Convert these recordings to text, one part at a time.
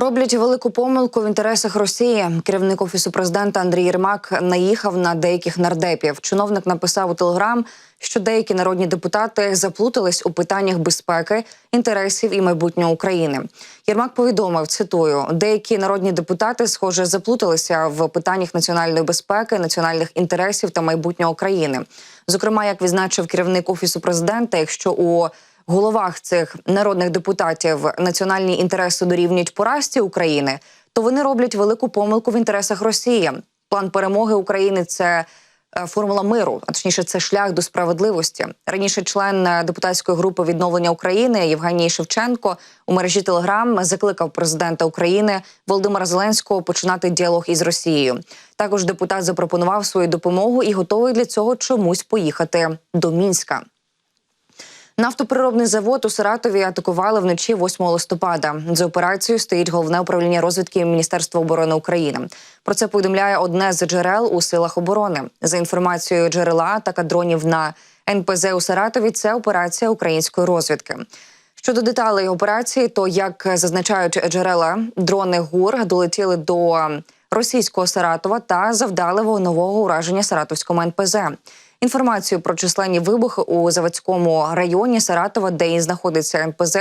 Роблять велику помилку в інтересах Росії. Керівник офісу президента Андрій Єрмак наїхав на деяких нардепів. Чиновник написав у телеграм, що деякі народні депутати заплутались у питаннях безпеки, інтересів і майбутнього України. Єрмак повідомив: цитую: деякі народні депутати, схоже, заплуталися в питаннях національної безпеки, національних інтересів та майбутнього країни. Зокрема, як відзначив керівник офісу президента, якщо у головах цих народних депутатів національні інтереси дорівнюють поразці України, то вони роблять велику помилку в інтересах Росії. План перемоги України це е, формула миру, а точніше, це шлях до справедливості. Раніше член е, депутатської групи відновлення України Євгеній Шевченко у мережі Телеграм закликав президента України Володимира Зеленського починати діалог із Росією. Також депутат запропонував свою допомогу і готовий для цього чомусь поїхати до Мінська. Нафтопереробний завод у Саратові атакували вночі 8 листопада. За операцією стоїть головне управління розвідки Міністерства оборони України. Про це повідомляє одне з джерел у силах оборони. За інформацією джерела, атака дронів на НПЗ у Саратові це операція української розвідки. Щодо деталей операції, то як зазначають джерела, дрони ГУР долетіли до російського Саратова та завдали вогнового ураження Саратовському НПЗ. Інформацію про численні вибухи у заводському районі Саратова, де і знаходиться НПЗ,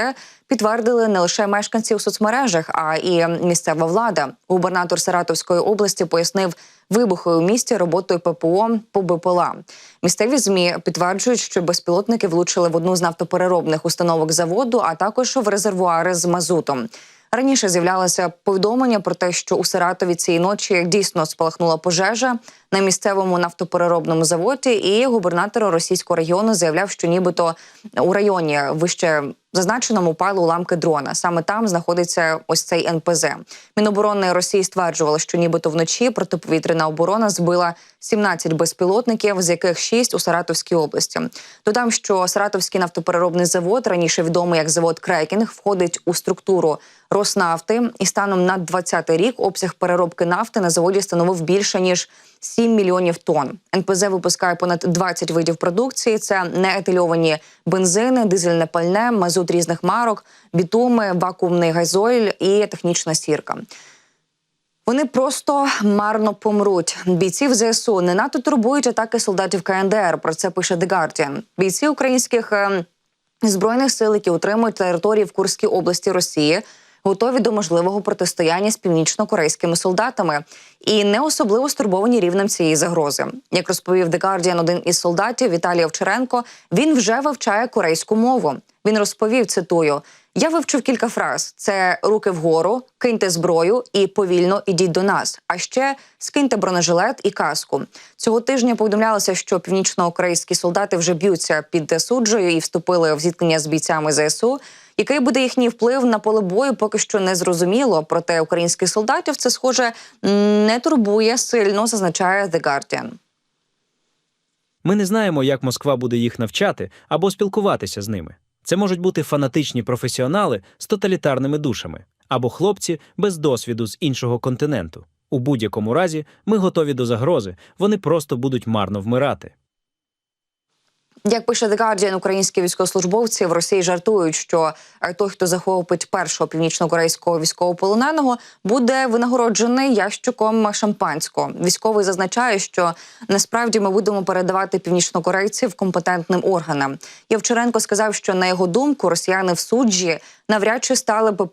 підтвердили не лише мешканці у соцмережах, а і місцева влада. Губернатор Саратовської області пояснив вибухи у місті роботою ППО по БПЛА. Місцеві змі підтверджують, що безпілотники влучили в одну з нафтопереробних установок заводу, а також в резервуари з мазутом. Раніше з'являлося повідомлення про те, що у Саратові цієї ночі дійсно спалахнула пожежа на місцевому нафтопереробному заводі, і губернатор російського регіону заявляв, що нібито у районі вище зазначеному пали уламки дрона. Саме там знаходиться ось цей НПЗ. Міноборони Росії стверджували, що нібито вночі протиповітряна оборона збила 17 безпілотників, з яких 6 у Саратовській області. Додам, що Саратовський нафтопереробний завод, раніше відомий як завод Крекінг, входить у структуру Роснафти, і станом на 20 рік обсяг переробки нафти на заводі становив більше ніж 7 мільйонів тонн. НПЗ випускає понад 20 видів продукції. Це неетильовані бензини, дизельне пальне, мазут різних марок, бітуми, вакуумний газойль і технічна сірка. Вони просто марно помруть. Бійців ЗСУ не надто турбують атаки солдатів КНДР. Про це пише The Guardian. Бійці українських е, збройних сил, які утримують території в Курській області Росії, готові до можливого протистояння з північно-корейськими солдатами і не особливо стурбовані рівнем цієї загрози. Як розповів The Guardian один із солдатів Віталій Овчаренко, він вже вивчає корейську мову. Він розповів, цитую. Я вивчив кілька фраз: це руки вгору, киньте зброю і повільно ідіть до нас. А ще скиньте бронежилет і каску. Цього тижня повідомлялося, що північно-корейські солдати вже б'ються під суджею і вступили в зіткнення з бійцями ЗСУ. Який буде їхній вплив на поле бою, поки що не зрозуміло. Проте українських солдатів це схоже не турбує сильно, зазначає The Guardian. Ми не знаємо, як Москва буде їх навчати або спілкуватися з ними. Це можуть бути фанатичні професіонали з тоталітарними душами або хлопці без досвіду з іншого континенту. У будь-якому разі ми готові до загрози, вони просто будуть марно вмирати. Як пише The Guardian, українські військовослужбовці в Росії жартують, що е, той, хто захопить першого північно-корейського військовополоненого, буде винагороджений ящиком шампанського. Військовий зазначає, що насправді ми будемо передавати північнокорейців компетентним органам. Євчаренко сказав, що на його думку росіяни в суджі навряд чи стали б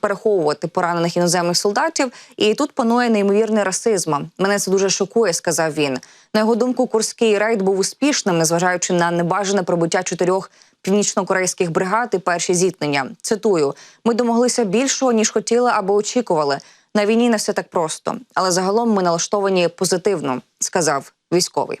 переховувати поранених іноземних солдатів, і тут панує неймовірний расизм. Мене це дуже шокує, сказав він. На його думку, курський рейд був успішним, незважаючи на небажане пробиття чотирьох північно-корейських бригад і перші зіткнення. Цитую: ми домоглися більшого ніж хотіли або очікували. На війні не все так просто, але загалом ми налаштовані позитивно, сказав військовий.